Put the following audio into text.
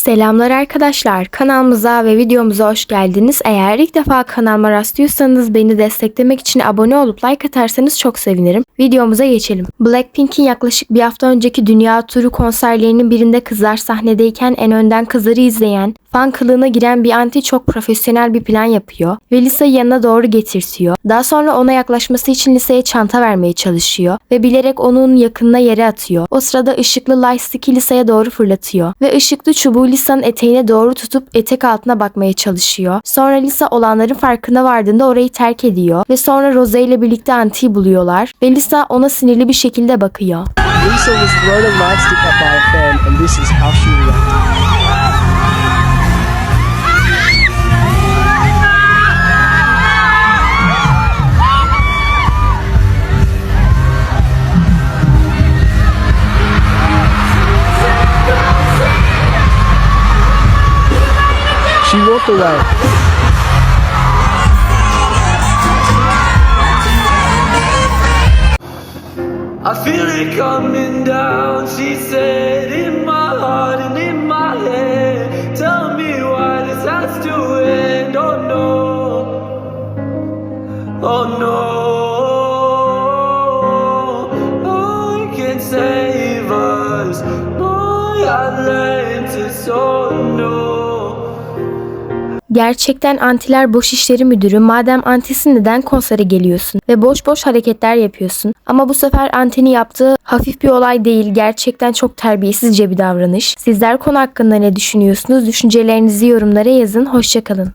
Selamlar arkadaşlar. Kanalımıza ve videomuza hoş geldiniz. Eğer ilk defa kanalıma rastlıyorsanız beni desteklemek için abone olup like atarsanız çok sevinirim. Videomuza geçelim. Blackpink'in yaklaşık bir hafta önceki dünya turu konserlerinin birinde kızlar sahnedeyken en önden kızları izleyen, fan kılığına giren bir anti çok profesyonel bir plan yapıyor ve Lisa'yı yanına doğru getirtiyor. Daha sonra ona yaklaşması için Lisa'ya çanta vermeye çalışıyor ve bilerek onun yakınına yere atıyor. O sırada ışıklı lightstick'i Lisa'ya doğru fırlatıyor ve ışıklı çubuğu Lisa'nın eteğine doğru tutup etek altına bakmaya çalışıyor. Sonra Lisa olanların farkına vardığında orayı terk ediyor ve sonra Rose ile birlikte Anti'yi buluyorlar ve Lisa ona sinirli bir şekilde bakıyor. Lisa was thrown a nightstick up by a fan, and this is how she reacted. She walked away. I feel it coming down, she said, in my heart and in my head. Tell me why this has to end. Oh no, oh no. I can save us. My Atlantis, oh no. Gerçekten Antiler Boş İşleri Müdürü madem antisin neden konsere geliyorsun ve boş boş hareketler yapıyorsun. Ama bu sefer Anti'nin yaptığı hafif bir olay değil gerçekten çok terbiyesizce bir davranış. Sizler konu hakkında ne düşünüyorsunuz? Düşüncelerinizi yorumlara yazın. Hoşçakalın.